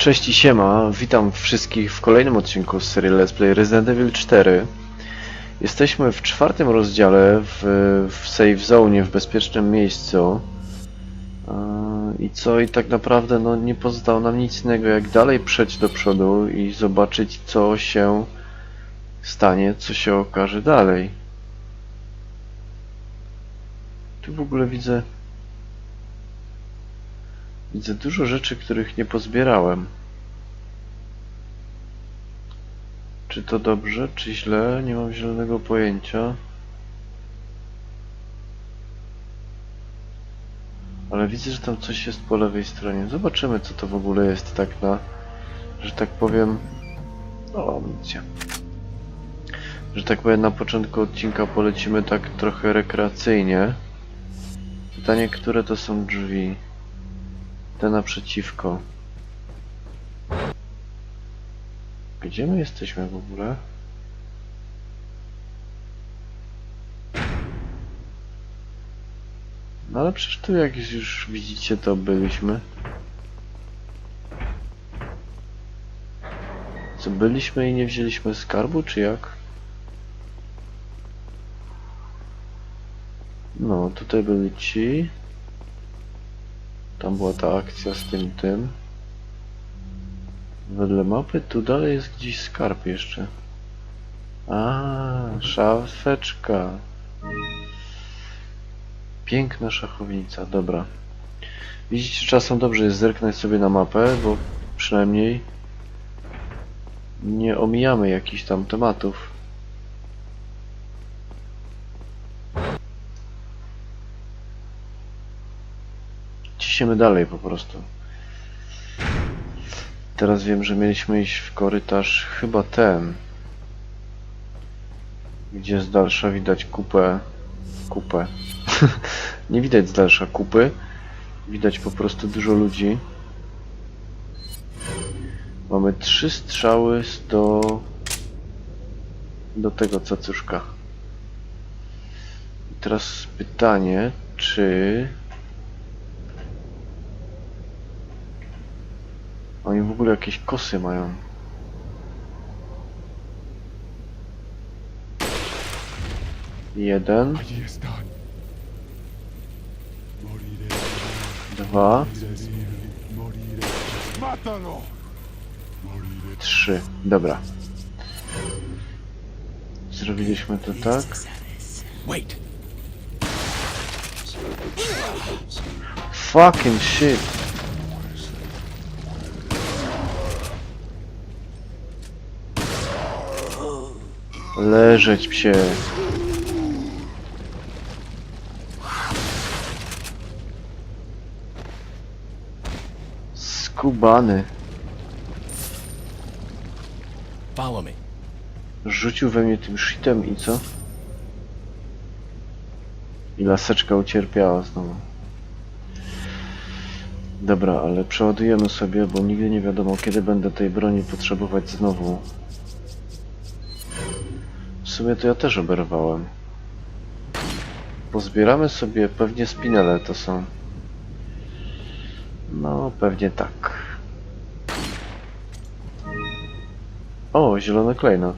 Cześć i siema, witam wszystkich w kolejnym odcinku z serii Let's Play Resident Evil 4. Jesteśmy w czwartym rozdziale w, w Save Zone, w bezpiecznym miejscu. I co, i tak naprawdę no, nie pozostało nam nic innego jak dalej przejść do przodu i zobaczyć co się stanie, co się okaże dalej. Tu w ogóle widzę Widzę dużo rzeczy, których nie pozbierałem. Czy to dobrze, czy źle? Nie mam zielonego pojęcia. Ale widzę, że tam coś jest po lewej stronie. Zobaczymy, co to w ogóle jest tak na, że tak powiem... O, amunicja. Że tak powiem, na początku odcinka polecimy tak trochę rekreacyjnie. Pytanie, które to są drzwi? Te naprzeciwko. Gdzie my jesteśmy w ogóle? No ale przecież tu jak już widzicie to byliśmy. Co byliśmy i nie wzięliśmy skarbu, czy jak? No, tutaj byli ci. Tam była ta akcja z tym tym. Wedle mapy tu dalej jest gdzieś skarb jeszcze. A, szafeczka. Piękna szachownica, dobra. Widzicie, czasem dobrze jest zerknąć sobie na mapę, bo przynajmniej nie omijamy jakichś tam tematów. Ciśniemy dalej po prostu. Teraz wiem, że mieliśmy iść w korytarz chyba ten. Gdzie z dalsza widać kupę. Kupę. Nie widać z dalsza kupy. Widać po prostu dużo ludzi. Mamy trzy strzały do do tego cacuszka. I teraz pytanie, czy Oni w ogóle jakieś kosy mają. Jeden, dwa, trzy. Dobra. Zrobiliśmy to tak. Wait. Fucking shit. Leżeć psie. Skubany. Follow me. Rzucił we mnie tym shitem i co? I laseczka ucierpiała znowu. Dobra, ale przeładujemy sobie, bo nigdy nie wiadomo kiedy będę tej broni potrzebować znowu. Sumie to ja też oberwałem. Pozbieramy sobie pewnie spinele to są. No, pewnie tak. O, zielony klejnot.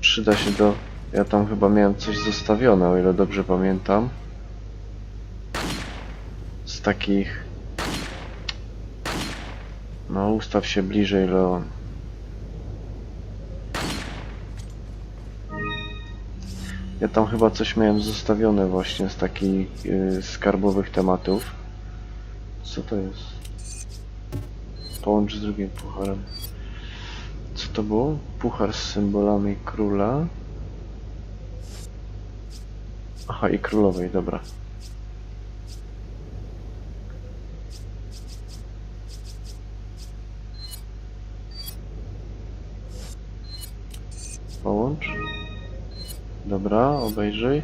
Przyda się do... Ja tam chyba miałem coś zostawione, o ile dobrze pamiętam. Z takich... No, ustaw się bliżej, Leon. Ja tam chyba coś miałem zostawione właśnie z takich yy, skarbowych tematów. Co to jest? Połącz z drugim pucharem. Co to było? Puchar z symbolami króla. Aha, i królowej, dobra. Połącz. Dobra, obejrzyj.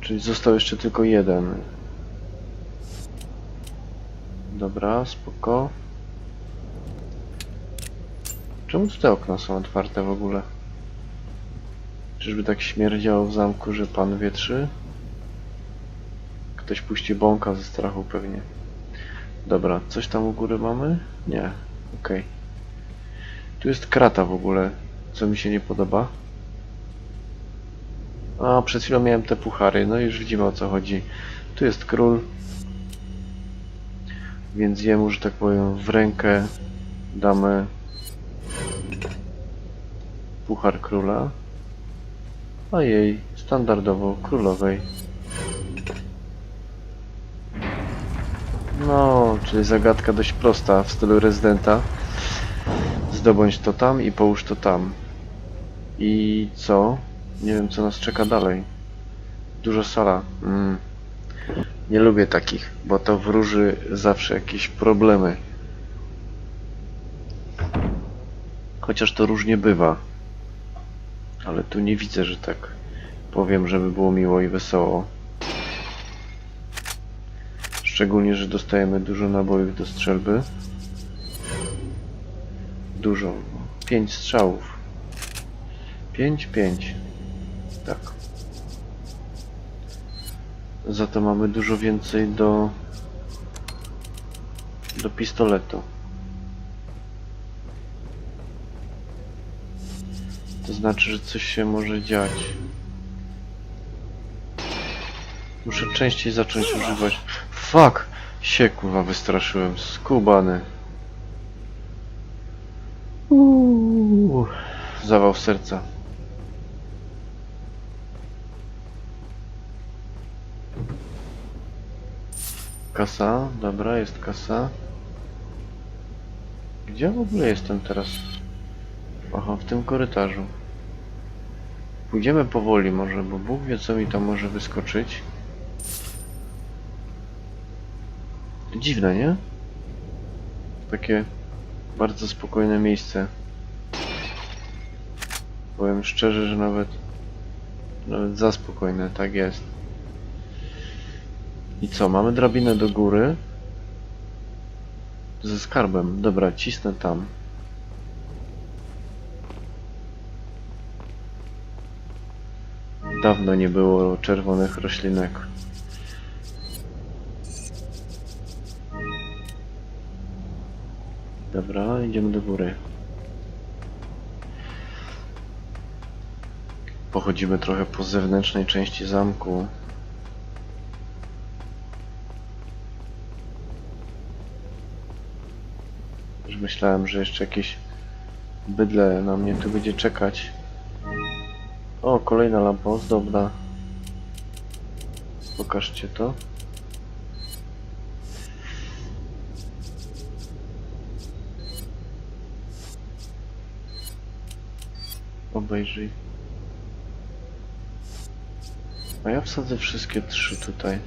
Czyli został jeszcze tylko jeden. Dobra, spoko. Czemu te okna są otwarte w ogóle? Czyżby tak śmierdziało w zamku, że pan wietrzy? Ktoś puści bąka ze strachu pewnie. Dobra, coś tam u góry mamy? Nie. Okej. Tu jest krata w ogóle, co mi się nie podoba. A, przed chwilą miałem te puchary, no już widzimy o co chodzi. Tu jest król. Więc jemu, że tak powiem, w rękę damy puchar króla, a jej standardowo królowej. No, czyli zagadka dość prosta w stylu rezydenta. Zdobądź to tam i połóż to tam. I co? Nie wiem co nas czeka dalej. Dużo sala. Mm. Nie lubię takich, bo to wróży zawsze jakieś problemy. Chociaż to różnie bywa. Ale tu nie widzę, że tak powiem, żeby było miło i wesoło. Szczególnie, że dostajemy dużo nabojów do strzelby. Dużo. Pięć strzałów. Pięć, pięć. Tak. Za to mamy dużo więcej do do pistoletu. To znaczy, że coś się może dziać. Muszę częściej zacząć używać. Fuck! Się kurwa wystraszyłem. Skubany. Uuu. Zawał serca. Kasa, dobra, jest kasa. Gdzie w ogóle jestem teraz? Aha, w tym korytarzu. Pójdziemy powoli może, bo Bóg wie co mi tam może wyskoczyć. Dziwne, nie? Takie bardzo spokojne miejsce. Powiem szczerze, że nawet nawet za spokojne, tak jest. I co, mamy drabinę do góry ze skarbem. Dobra, cisnę tam. Dawno nie było czerwonych roślinek. Dobra, idziemy do góry. Pochodzimy trochę po zewnętrznej części zamku. Myślałem, że jeszcze jakieś bydle na mnie tu będzie czekać. O, kolejna lampa ozdobna. Pokażcie to. Obejrzyj. A ja wsadzę wszystkie trzy tutaj.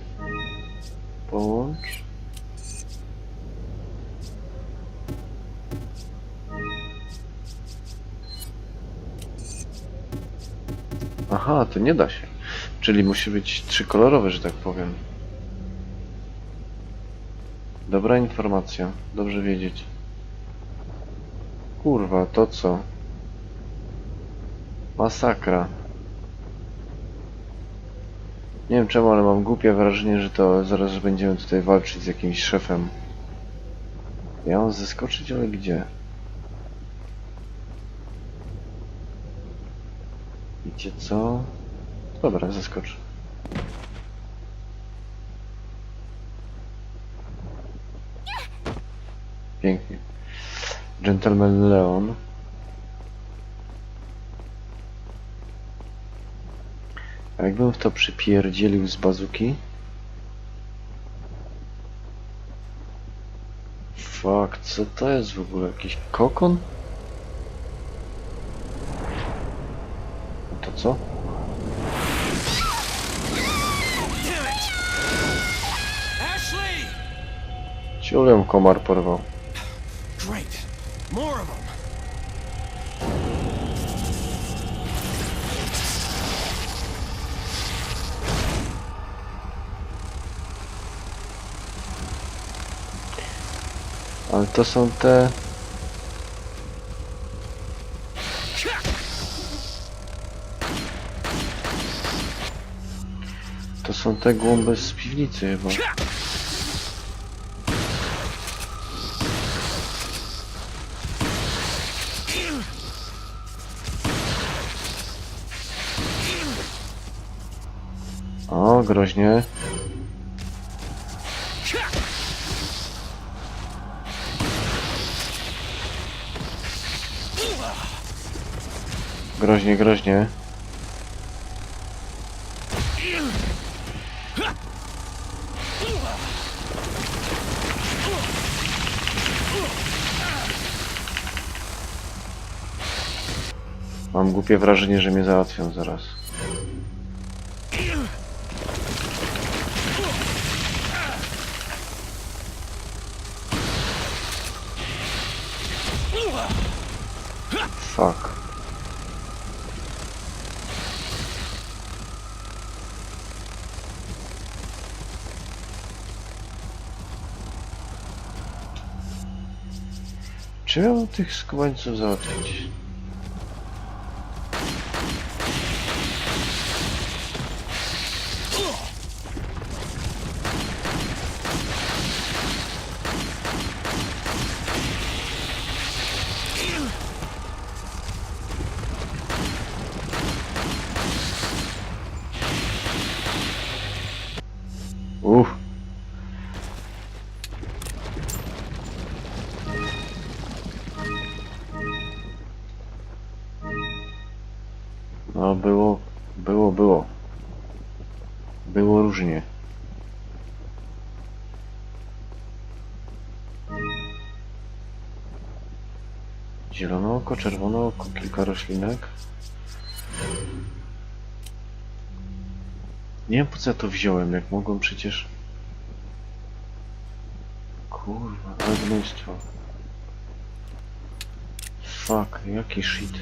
Połącz. Aha, to nie da się. Czyli musi być trzykolorowe, że tak powiem. Dobra informacja. Dobrze wiedzieć. Kurwa, to co? Masakra. Nie wiem czemu, ale mam głupie wrażenie, że to zaraz będziemy tutaj walczyć z jakimś szefem. Ja mam zeskoczyć, ale gdzie? Wiecie co? Dobra, zeskoczę. Pięknie. Gentleman Leon. A jakbym w to przypierdzielił z bazuki? Fuck, co to jest w ogóle? Jakiś kokon? To co? Ciulem komar porwał. Great. More of them. Ale to są te... tą tegłą bez piwnicy chyba. O, groźnie. Groźnie, groźnie. Głupie wrażenie, że mnie załatwią zaraz. Fuck. Czy miałem tych skubańców załatwić? Zielone oko, czerwone oko, kilka roślinek. Nie wiem po co ja to wziąłem, jak mogłem przecież... Kurwa, ale gnójstwo. Fuck, jaki shit.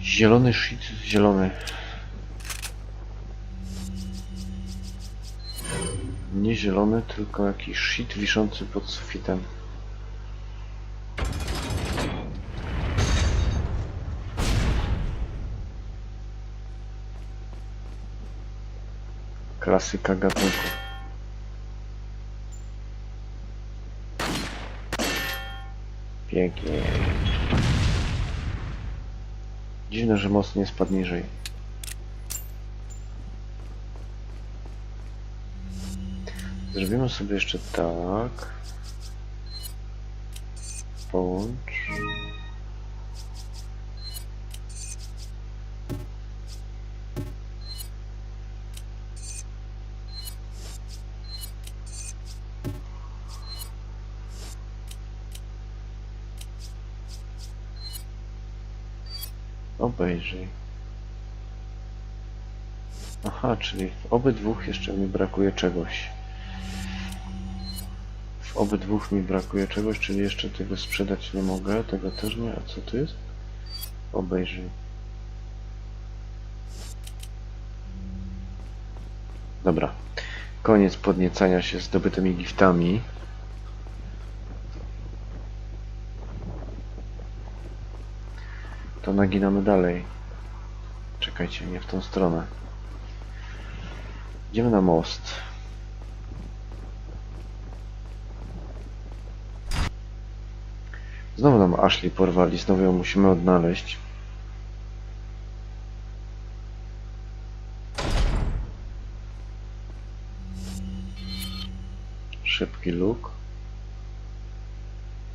Zielony shit, zielony. Nie zielony, tylko jakiś shit wiszący pod sufitem. Klasyka gatunku. Pięknie. Dziwne, że most nie spadł niżej. Zrobimy sobie jeszcze tak. Połącz. Obejrzyj. Aha, czyli w obydwu jeszcze mi brakuje czegoś. W obydwu mi brakuje czegoś, czyli jeszcze tego sprzedać nie mogę, tego też nie. A co to jest? Obejrzyj. Dobra. Koniec podniecania się zdobytymi giftami. To naginamy dalej. Czekajcie, nie w tą stronę. Idziemy na most. Znowu nam Ashley porwali, znowu ją musimy odnaleźć. Szybki luk.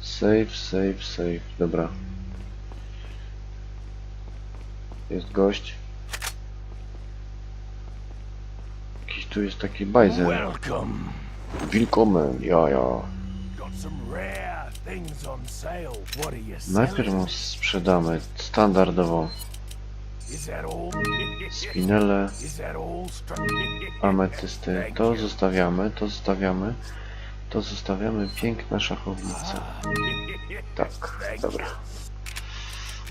Save, save, save. Dobra. Jest gość. Jakiś tu jest taki bajzer. Welcome. Willkommen, ja, ja. Najpierw mu sprzedamy standardowo spinele, ametysty. To zostawiamy, to zostawiamy. To zostawiamy. Piękna szachownica. Tak, Thank dobra.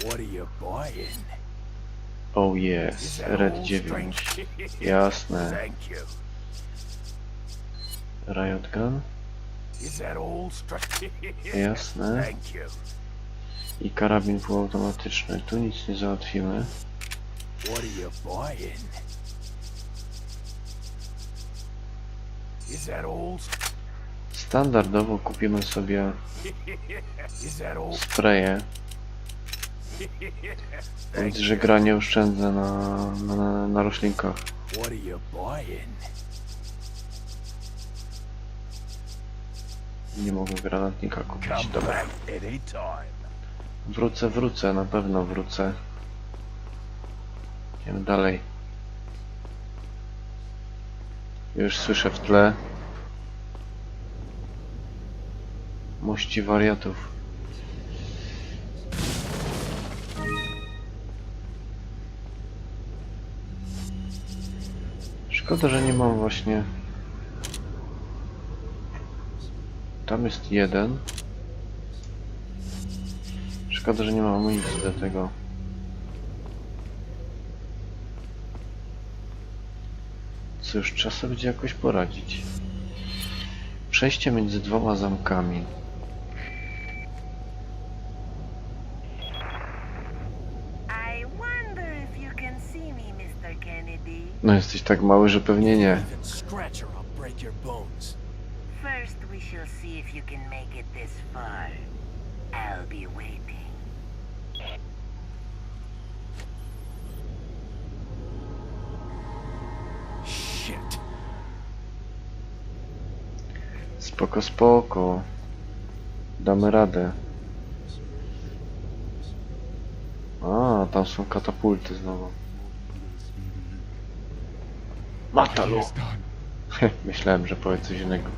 What are you buying? Oh yes, Red all 9. strength? Jasne. Riot Gun. Jasne. I karabin półautomatyczny. Tu nic nie załatwimy. Standardowo kupimy sobie spreje. Więc, że gra nie oszczędza na, na, na roślinkach. What are you buying? Nie mogę granatnika kupić. Dobra. Wrócę, wrócę, na pewno wrócę. Idziemy dalej. Już słyszę w tle. Mości wariatów. Szkoda, że nie mam właśnie... Tam jest jeden. Szkoda, że nie mam amunicji do tego. Cóż, trzeba sobie jakoś poradzić. Przejście między dwoma zamkami. I wonder if you can see me, Mr. Kennedy. No jesteś tak mały, że pewnie nie. Even scratch her, I'll break your bones. First, we shall see if you can make it this far. I'll be waiting. Shit. Spoko, spoko. Damy radę. A, tam są katapulty znowu. Matalu! Myślałem, że powie coś innego.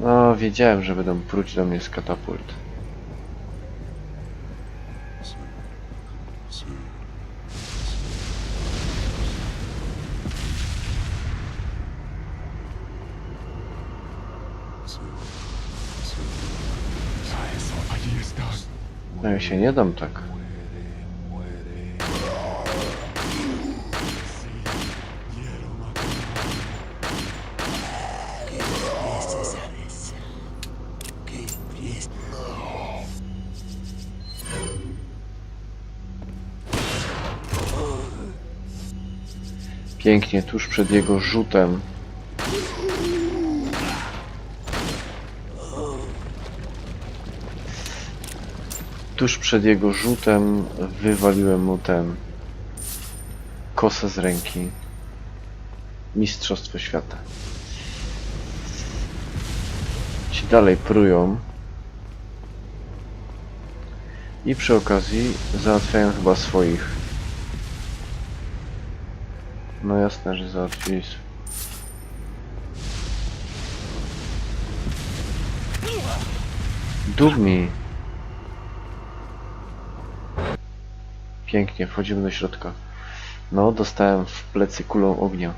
No, wiedziałem, że będą pruć do mnie z katapult. No ja się nie dam tak. Pięknie, tuż przed jego rzutem. Tuż przed jego rzutem wywaliłem mu ten kosę z ręki. Mistrzostwo świata. Ci dalej prują. I przy okazji załatwiają chyba swoich. No jasne, że Dób mi. Pięknie, wchodzimy do środka. No, dostałem w plecy kulą ognia.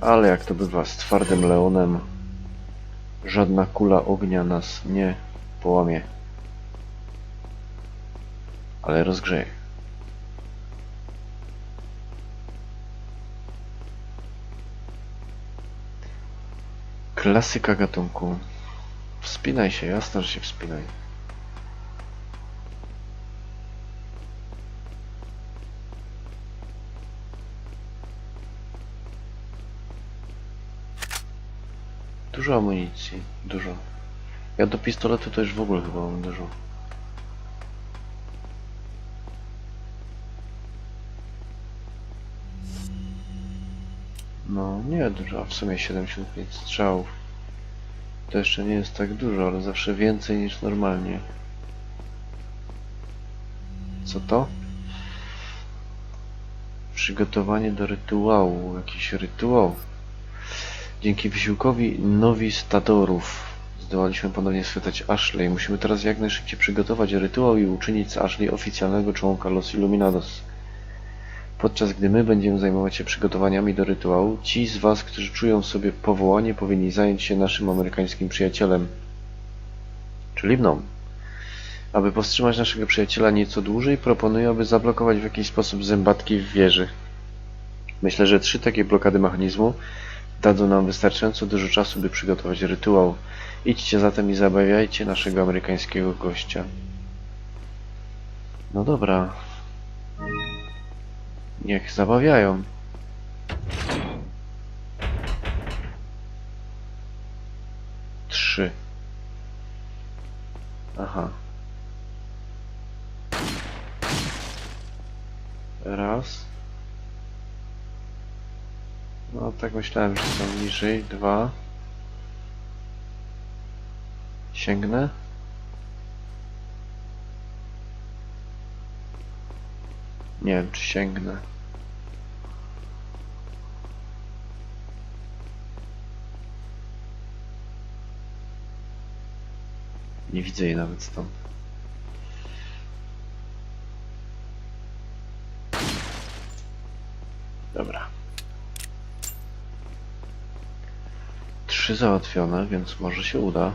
Ale jak to bywa z twardym leonem, żadna kula ognia nas nie połamie. Ale rozgrzeje. Klasyka gatunku. Wspinaj się, jasno, że się wspinaj. Dużo amunicji, dużo. Ja do pistoletu to już w ogóle chyba mam dużo. No, nie dużo, a w sumie 75 strzałów. To jeszcze nie jest tak dużo, ale zawsze więcej niż normalnie. Co to? Przygotowanie do rytuału. Jakiś rytuał. Dzięki wysiłkowi nowistatorów zdołaliśmy ponownie schwytać Ashley. Musimy teraz jak najszybciej przygotować rytuał i uczynić z Ashley oficjalnego członka Los Illuminados. Podczas gdy my będziemy zajmować się przygotowaniami do rytuału, ci z Was, którzy czują sobie powołanie, powinni zająć się naszym amerykańskim przyjacielem, czyli mną. Aby powstrzymać naszego przyjaciela nieco dłużej, proponuję, aby zablokować w jakiś sposób zębatki w wieży. Myślę, że trzy takie blokady mechanizmu dadzą nam wystarczająco dużo czasu, by przygotować rytuał. Idźcie zatem i zabawiajcie naszego amerykańskiego gościa. No dobra. Niech zabawiają. Trzy. Aha. Raz. No tak myślałem, że są niżej. Dwa. Sięgnę. Nie wiem, czy sięgnę. Nie widzę jej nawet stąd. Dobra. Trzy załatwione, więc może się uda.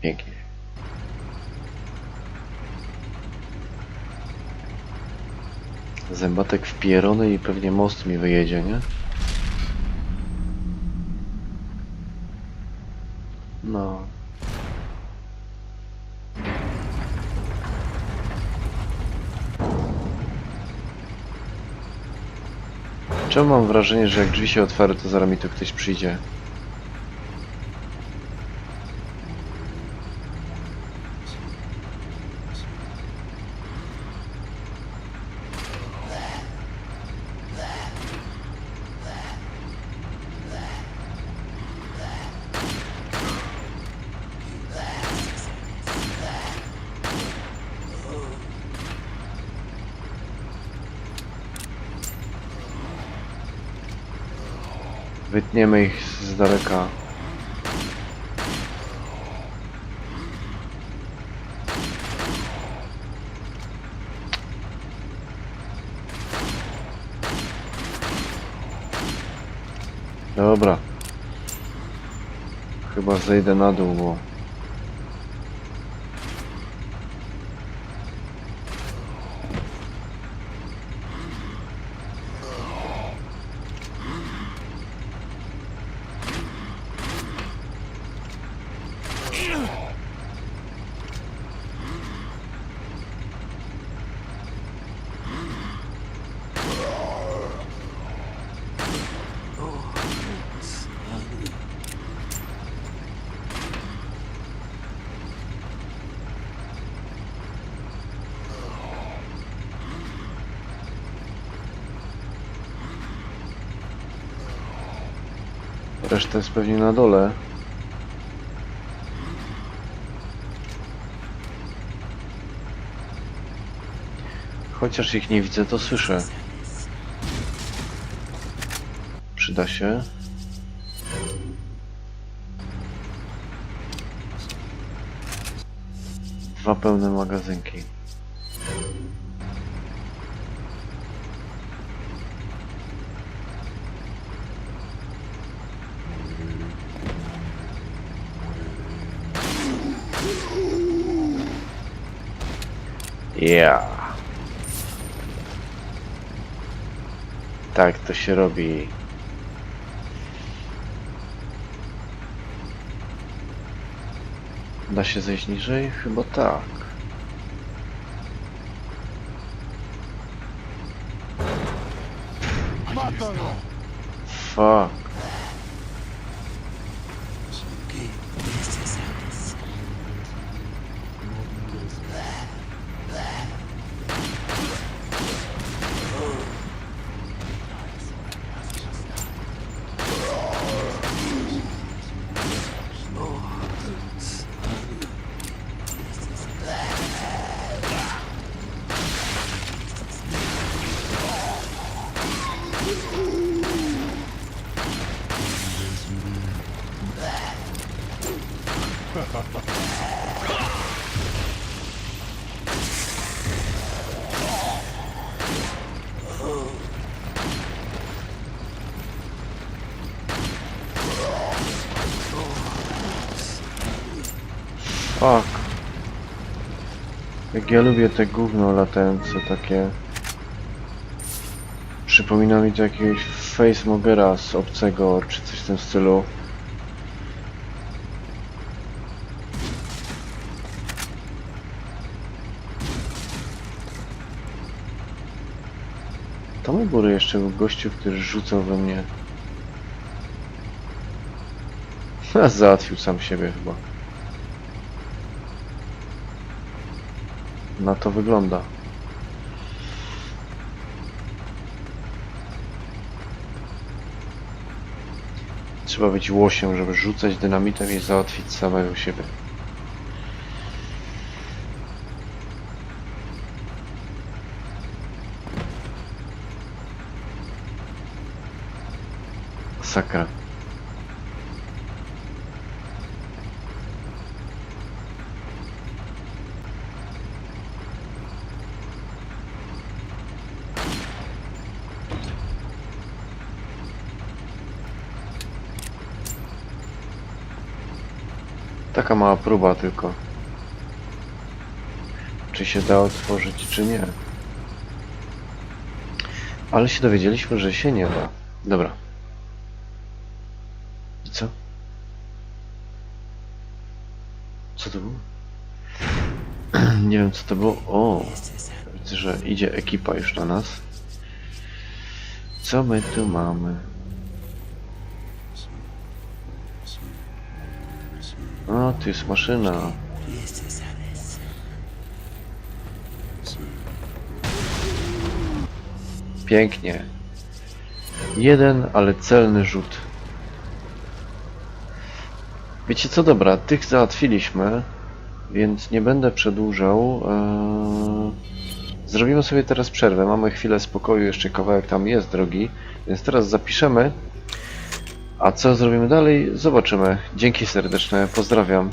Pięknie. Zębatek wpierony i pewnie most mi wyjedzie, nie? No. Czemu mam wrażenie, że jak drzwi się otworzą, to zaraz mi tu ktoś przyjdzie? Wytniemy ich z daleka. Dobra. Chyba zejdę na dół, bo... Reszta jest pewnie na dole. Chociaż ich nie widzę, to słyszę. Przyda się. Dwa pełne magazynki. Ja. Tak to się robi. Da się zejść niżej? Chyba tak. Fuck. Fuck. Jak ja lubię te gówno latające takie. Przypomina mi to jakiegoś face mogera z obcego czy coś w tym stylu. Tam u góry jeszcze był gościu, który rzucał we mnie. Ha, Załatwił sam siebie chyba. Na to wygląda. Trzeba być łosiem, żeby rzucać dynamitem i załatwić samego siebie. Sakra. Taka mała próba tylko. Czy się da otworzyć, czy nie. Ale się dowiedzieliśmy, że się nie da. Dobra. I co? Co to było? nie wiem co to było. O! Widzę, że idzie ekipa już na nas. Co my tu mamy? O, tu jest maszyna. Pięknie. Jeden, ale celny rzut. Wiecie co, dobra, tych załatwiliśmy, więc nie będę przedłużał. Eee, Zrobimy sobie teraz przerwę. Mamy chwilę spokoju, jeszcze kawałek tam jest drogi, więc teraz zapiszemy. A co zrobimy dalej? Zobaczymy. Dzięki serdeczne, pozdrawiam.